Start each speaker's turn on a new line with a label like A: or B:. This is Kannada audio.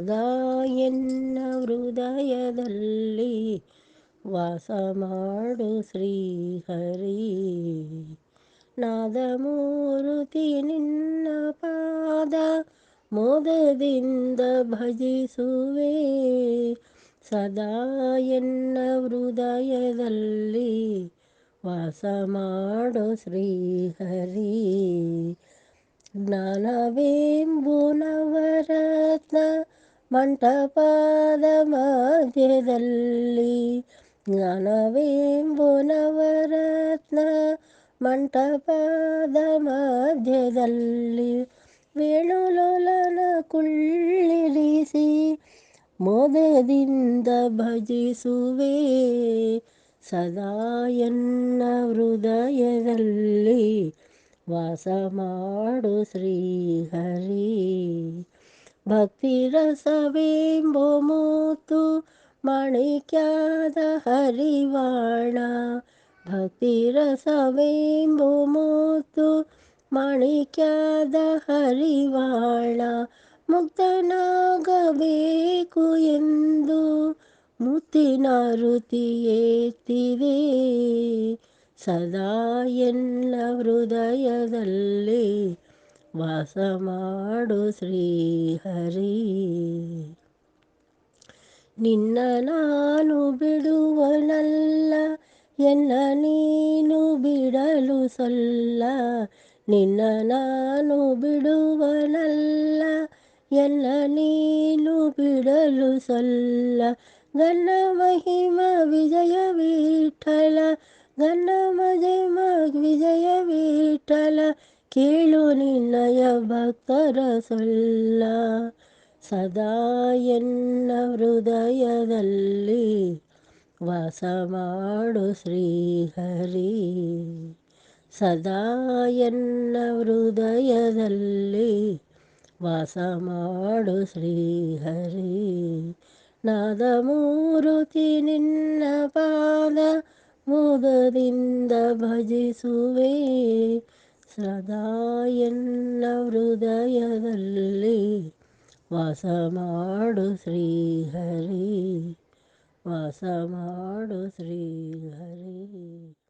A: ಸದಾ ಎನ್ನ ಹೃದಯದಲ್ಲಿ ವಾಸ ಮಾಡು ಶ್ರೀಹರಿ ನಾದಮೂರುತಿ ನಿನ್ನ ಪಾದ ಮೋದದಿಂದ ಭಜಿಸುವೆ. ಸದಾ ಎನ್ನ ಹೃದಯದಲ್ಲಿ ವಾಸ ಮಾಡು ಶ್ರೀಹರಿ ಜ್ಞಾನವೇಂಬು ನವರತ್ನ ಮಂಟಪದ ಮಧ್ಯದಲ್ಲಿ ಜ್ಞಾನವೇಂಬು ನವರತ್ನ ಮಂಟಪದ ಮಧ್ಯದಲ್ಲಿ ವೇಣುಲೋಲನ ಕುಳ್ಳಿರಿಸಿ ಮೋದದಿಂದ ಭಜಿಸುವೆ ಸದಾ ಎನ್ನ ಹೃದಯದಲ್ಲಿ ವಾಸ ಮಾಡು ಶ್ರೀಹರಿ ಭಕ್ತಿ ರಸವೆಂಬೋ ಮೂತು ಮಾಣಿಕ್ಯದ ಹರಿವಾಣ ಭಕ್ತಿ ರಸವೆಂಬೋ ಮೂತು ಮಾಣಿಕ್ಯದ ಹರಿವಾಣ ಮುಕ್ತನಾಗಬೇಕು ಎಂದು ಮುತ್ತಿನ ಋತಿಯೇತಿವೆ ಸದಾ ಎನ್ನ ಹೃದಯದಲ್ಲಿ ವಾಸ ಮಾಡು ಶ್ರೀಹರಿ. ನಿನ್ನ ನಾನು ಬಿಡುವನಲ್ಲ, ಎನ್ನ ನೀನು ಬಿಡಲು ಸಲ್ಲ. ನಿನ್ನ ನಾನು ಬಿಡುವನಲ್ಲ, ಎನ್ನ ನೀನು ಬಿಡಲು ಸಲ್ಲ. ಗನ್ನ ಮಹಿಮ ವಿಜಯ ವಿಠಲ ಗನ್ನ ಮಜಮ ವಿಜಯ ವಿಠಲ. ಕೇಳು ನಿನ್ನಯ ಭಕ್ತರ ಸೊಲ್ಲ ಸದಾ ಎನ್ನ ಹೃದಯದಲ್ಲಿ ವಾಸ ಮಾಡು ಶ್ರೀಹರಿ. ಸದಾ ಎನ್ನ ಹೃದಯದಲ್ಲಿ ವಾಸ ಮಾಡು ಶ್ರೀಹರಿ. ನಾದಮೂರುತಿ ನಿನ್ನ ಪಾದ ಮುದದಿಂದ ಭಜಿಸುವೆ ಸದಾ ಎನ್ನ ಹೃದಯದಲ್ಲಿ ವಾಸ ಮಾಡು ಶ್ರೀಹರಿ ವಾಸ ಮಾಡು ಶ್ರೀಹರಿ.